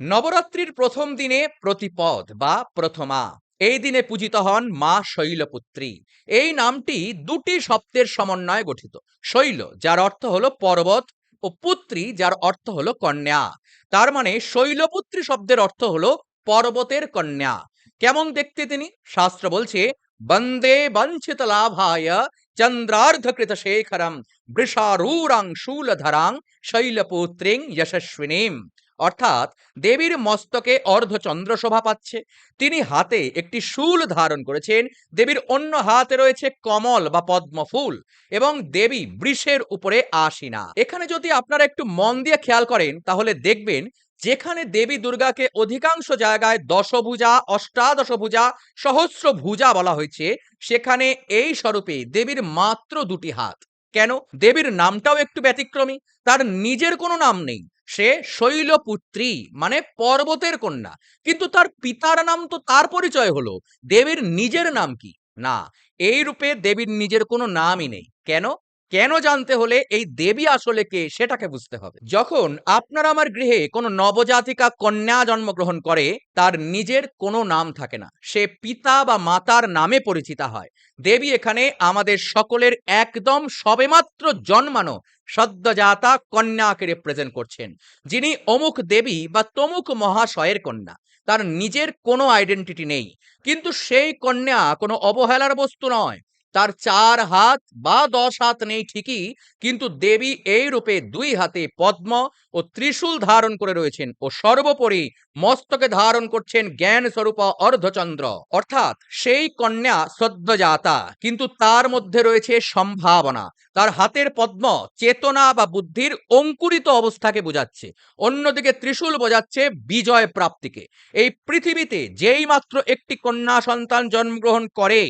নবরাত্রির প্রথম দিনে প্রতিপদ বা প্রথমা। এই দিনে পূজিত হন মা শৈলপুত্রী। এই নামটি দুটি শব্দের সমন্বয়ে গঠিত। শৈল, যার অর্থ হলো পর্বত, ও পুত্রী, যার অর্থ হলো কন্যা। তার মানে শৈলপুত্রী শব্দের অর্থ হলো পর্বতের কন্যা। কেমন দেখতে তিনি? শাস্ত্র বলছে, বন্দে বঞ্চিত লাভায় চন্দ্রার্ধকৃত শেখরম বৃষারূরাং শূলধরাং শৈলপুত্রিং যশস্বিনীম। অর্থাৎ দেবীর মস্তকে অর্ধচন্দ্র শোভা পাচ্ছে। তিনি হাতে একটি শূল ধারণ করেছেন। দেবীর অন্য হাতে রয়েছে কমল বা পদ্ম ফুল এবং দেবী বৃষের উপরে আসীনা এখানে যদি আপনারা একটু মন দিয়ে খেয়াল করেন, তাহলে দেখবেন যেখানে দেবী দুর্গাকে অধিকাংশ জায়গায় দশভুজা, অষ্টাদশভুজা সহস্র ভুজা বলা হয়েছে, সেখানে এই স্বরূপে দেবীর মাত্র দুটি হাত। কেন? দেবীর নামটাও একটু ব্যতিক্রমী। তার নিজের কোনো নাম নেই। সে শৈলপুত্রী মানে পর্বতের কন্যা। কিন্তু তার পিতার নাম তো তার পরিচয় হলো। দেবীর নিজের নাম কি? না, এই রূপে দেবীর নিজের কোনো নামই নেই। কেন? কেন জানতে হলে এই দেবী আসলে কে সেটাকে বুঝতে হবে। যখন আপনার আমার গৃহে কোনো নবজাতিকা কন্যা জন্মগ্রহণ করে, তার নিজের কোনো নাম থাকে না। সে পিতা বা মাতার নামে পরিচিতা হয়। দেবী এখানে আমাদের সকলের একদম সবেমাত্র জন্মানো সদ্যজাতা কন্যাকে রিপ্রেজেন্ট করছেন। যিনি অমুক দেবী বা তমুক মহাশয়ের কন্যা। তার নিজের কোনো আইডেন্টিটি নেই। কিন্তু সেই কন্যা কোনো অবহেলার বস্তু নয়। তার চার হাত বা দশ হাত নেই ঠিকই, কিন্তু দেবী এই রূপে দুই হাতে পদ্ম ও ত্রিশূল ধারণ করে রয়েছেন ও সর্বোপরি মস্তকে ধারণ করছেন জ্ঞান স্বরূপ অর্ধচন্দ্র। অর্থাৎ সেই কন্যা সদ্যজাতা কিন্তু তার মধ্যে রয়েছে সম্ভাবনা। তার হাতের পদ্ম চেতনা বা বুদ্ধির অঙ্কুরিত অবস্থাকে বোঝাচ্ছে, অন্যদিকে ত্রিশূল বোঝাচ্ছে বিজয় প্রাপ্তিকে। এই পৃথিবীতে যেই মাত্র একটি কন্যা সন্তান জন্মগ্রহণ করে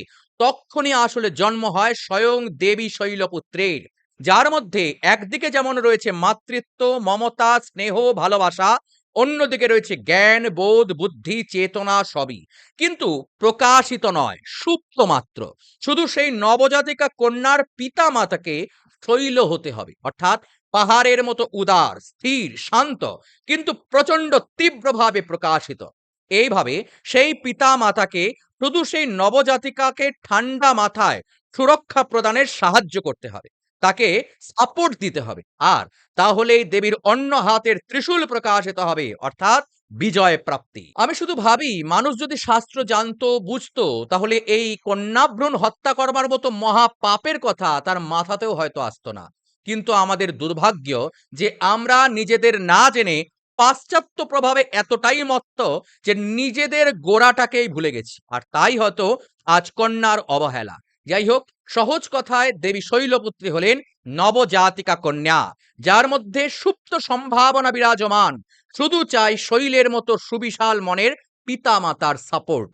তখনই আসলে জন্ম হয় স্বয়ং দেবী শৈলপুত্রের, যার মধ্যে একদিকে যেমন রয়েছে মাতৃত্ব, মমতা, স্নেহ, ভালোবাসা, অন্যদিকে রয়েছে জ্ঞান, বোধ, বুদ্ধি, চেতনা সবই। কিন্তু প্রকাশিত নয় সুপ্ত মাত্র। শুধু সেই নবজাতিকা কন্যার পিতা মাতাকে শৈল হতে হবে। অর্থাৎ পাহাড়ের মতো উদার, স্থির, শান্ত, কিন্তু প্রচণ্ড তীব্রভাবে প্রকাশিত। এইভাবে সেই পিতা মাতাকে শুধু সেই নবজাতিকাকে ঠান্ডা মাথায় সুরক্ষা প্রদানের সাহায্য করতে হবে। তাকে সাপোর্ট দিতে হবে। আর তাহলেই দেবীর অন্য হাতের ত্রিশূল প্রকাশিত হবে, অর্থাৎ বিজয় প্রাপ্তি। আমি শুধু ভাবি, মানুষ যদি শাস্ত্র জানতো, বুঝতো, তাহলে এই কন্যাভ্রূণ হত্যা করবার মতো মহা পাপের কথা তার মাথাতেও হয়তো আসতো না। কিন্তু আমাদের দুর্ভাগ্য যে আমরা নিজেদের না জেনে পাশ্চাত্য প্রভাবে এতটাই মত্ত যে নিজেদের গোড়াটাকেই ভুলে গেছি। আর তাই হয়তো আজ কন্যার অবহেলা। যাই হোক, সহজ কথায় দেবী শৈলপুত্রী হলেন নবজাতিকা কন্যা, যার মধ্যে সুপ্ত সম্ভাবনা বিরাজমান। শুধু চাই শৈলের মতো সুবিশাল মনের পিতা মাতার সাপোর্ট